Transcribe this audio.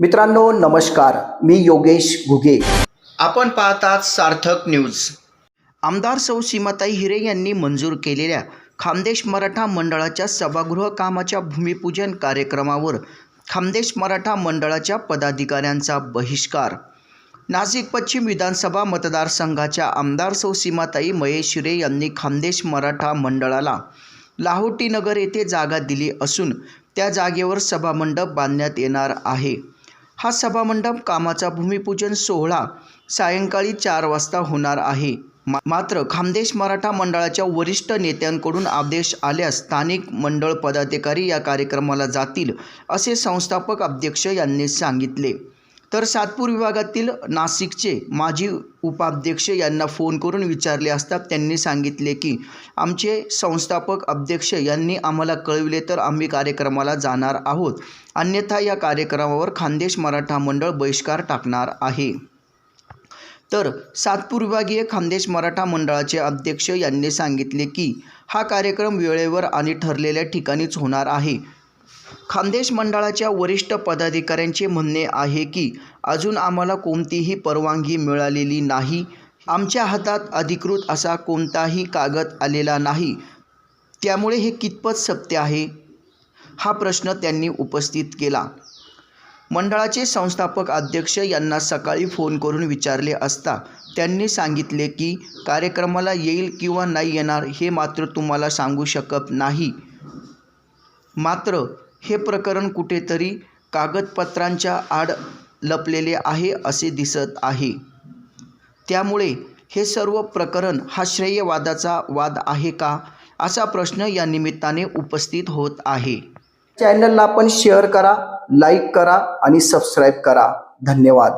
मित्रांनो नमस्कार. मी योगेश घुगे. आपण पाहतात सार्थक न्यूज. आमदार सौ सीमाताई हिरे यांनी मंजूर केलेल्या खामदेश मराठा मंडळाच्या सभागृह कामाच्या भूमिपूजन कार्यक्रमावर खामदेश मराठा मंडळाच्या पदाधिकाऱ्यांचा बहिष्कार. नाशिक पश्चिम विधानसभा मतदारसंघाच्या आमदार सौ सीमाताई महेश हिरे यांनी खामदेश मराठा मंडळाला लाहोटी नगर येथे जागा दिली असून त्या जागेवर सभामंडप बांधण्यात येणार आहे. हा सभामंडप कामाचा भूमिपूजन सोहळा सायंकाळी चार वाजता होणार आहे. मा- मात्र खामदेश मराठा मंडळाच्या वरिष्ठ नेत्यांकडून आदेश आल्यास स्थानिक मंडळ पदाधिकारी या कार्यक्रमाला जातील असे संस्थापक अध्यक्ष यांनी सांगितले. तर सातपूर विभागातील नाशिकचे माजी उपाध्यक्ष यांना फोन करून विचारले असता त्यांनी सांगितले की आमचे संस्थापक अध्यक्ष यांनी आम्हाला कळविले तर आम्ही कार्यक्रमाला जाणार आहोत. अन्यथा या कार्यक्रमावर खानदेश मराठा मंडळ बहिष्कार टाकणार आहे तर सातपूर विभागीय खानदेश मराठा मंडळाचे अध्यक्ष यांनी सांगितले की हा कार्यक्रम वेळेवर आणि ठरलेल्या ठिकाणीच होणार आहे. खानदेश मंडळाच्या वरिष्ठ पदाधिकाऱ्यांचे म्हणणे आहे की अजून आम्हाला कोणतीही परवानगी मिळालेली नाही. आमच्या हातात अधिकृत असा कोणताही कागद आलेला नाही. त्यामुळे हे कितपत सत्य आहे? हा प्रश्न त्यांनी उपस्थित केला. मंडळाचे संस्थापक अध्यक्ष यांना सकाळी फोन करून विचारले असता त्यांनी सांगितले की कार्यक्रमाला येईल किंवा नाही येणार हे मात्र तुम्हाला सांगू शकत नाही. मात्र हे प्रकरण कुठेतरी कागदपत्रांच्या आड लपलेले आहे असे दिसत आहे. त्यामुळे हे सर्व प्रकरण हा श्रेयवादाचा वाद आहे का? असा प्रश्न या निमित्ताने उपस्थित होत आहे. चॅनलला आपण शेअर करा लाईक करा आणि सबस्क्राईब करा. धन्यवाद.